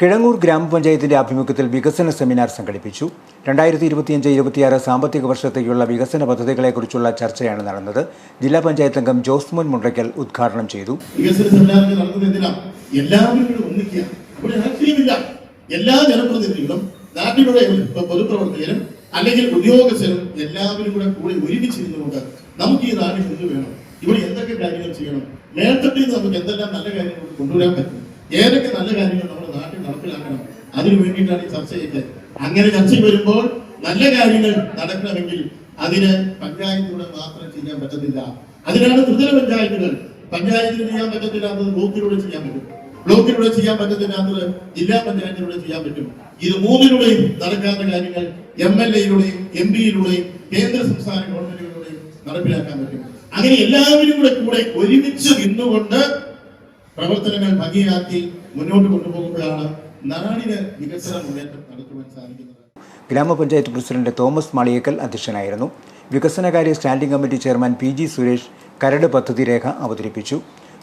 കിഴങ്ങൂർ ഗ്രാമപഞ്ചായത്തിന്റെ ആഭിമുഖ്യത്തിൽ വികസന സെമിനാർ സംഘടിപ്പിച്ചു. രണ്ടായിരത്തി ഇരുപത്തിയഞ്ച് ഇരുപത്തിയാറ് സാമ്പത്തിക വർഷത്തേക്കുള്ള വികസന പദ്ധതികളെക്കുറിച്ചുള്ള ചർച്ചയാണ് നടന്നത്. ജില്ലാ പഞ്ചായത്ത് അംഗം ജോസ് ജോസ്മോൻ മുണ്ടയ്ക്കൽ ഉദ്ഘാടനം ചെയ്തു. എല്ലാ ജനപ്രതിനിധികളും നാട്ടിലുള്ള പൊതുപ്രവർത്തകരും അല്ലെങ്കിൽ ഉദ്യോഗസ്ഥരും എല്ലാവരും കൂടെ കൂടി ഒരുമിച്ചിരുന്നുകൊണ്ട് നമുക്ക് ഈ നാട്ടിൽ എന്ത് വേണം. ഇവിടെ എന്തൊക്കെ കാര്യങ്ങൾ ചെയ്യണം? നിന്ന് നമുക്ക് എന്തെല്ലാം നല്ല കാര്യങ്ങൾ കൊണ്ടുവരാൻ പറ്റും? ഏതൊക്കെ നല്ല കാര്യങ്ങൾ നമ്മുടെ നാട്ടിൽ നടപ്പിലാക്കണം അതിനു വേണ്ടിയിട്ടാണ് ഈ ചർച്ചയൊക്കെ. അങ്ങനെ ചർച്ച വരുമ്പോൾ നല്ല കാര്യങ്ങൾ നടക്കണമെങ്കിൽ അതിന് പഞ്ചായത്തിലൂടെ മാത്രം ചെയ്യാൻ പറ്റത്തില്ല. അതിനാണ് ത്രിതല പഞ്ചായത്തുകൾ. പഞ്ചായത്തിന് ചെയ്യാൻ പറ്റത്തില്ലാത്തത് ബ്ലോക്കിലൂടെ ചെയ്യാൻ പറ്റും. ബ്ലോക്കിലൂടെ ചെയ്യാൻ പറ്റത്തില്ലാത്തത് ജില്ലാ പഞ്ചായത്തിലൂടെ ചെയ്യാൻ പറ്റും. ഇത് മൂന്നിലൂടെയും നടക്കാത്ത കാര്യങ്ങൾ എം എൽ എയിലൂടെയും എം പിയിലൂടെയും കേന്ദ്ര സംസ്ഥാന ഗവൺമെന്റുകളിലൂടെയും നടപ്പിലാക്കാൻ പറ്റും. അങ്ങനെ എല്ലാവരും കൂടെ കൂടെ ഒരുമിച്ച് നിന്നുകൊണ്ട് പ്രവർത്തനങ്ങൾ ഭംഗിയാക്കി മുന്നോട്ട് കൊണ്ടുപോകുമ്പോഴാണ് നാടിന് വികസന മുന്നേറ്റം നടത്തുവാൻ സാധിക്കുന്നത്. ഗ്രാമപഞ്ചായത്ത് പ്രസിഡന്റ് തോമസ് മാളിയേക്കൽ അധ്യക്ഷനായിരുന്നു. വികസനകാര്യ standing committee chairman P G Suresh കരട് പദ്ധതി രേഖ അവതരിപ്പിച്ചു.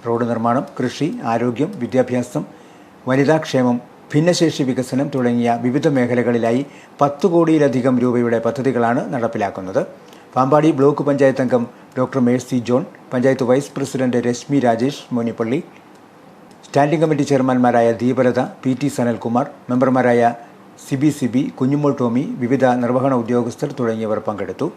റോഡ് നിർമ്മാണം കൃഷി ആരോഗ്യം വിദ്യാഭ്യാസം വനിതാക്ഷേമം ഭിന്നശേഷി വികസനം തുടങ്ങിയ വിവിധ മേഖലകളിലായി പത്ത് കോടിയിലധികം രൂപയുടെ പദ്ധതികളാണ് നടപ്പിലാക്കുന്നത്. പാമ്പാടി ബ്ലോക്ക് പഞ്ചായത്ത് അംഗം doctor Mercy John panchayat vice president Reshmi Rajesh Monippally standing committee ചെയർമാൻമാരായ Deepalatha P T Sanalkumar മെമ്പർമാരായ C B C B Kunjumol Tomy വിവിധ നിർവഹണ ഉദ്യോഗസ്ഥർ തുടങ്ങിയവർ പങ്കെടുത്തു.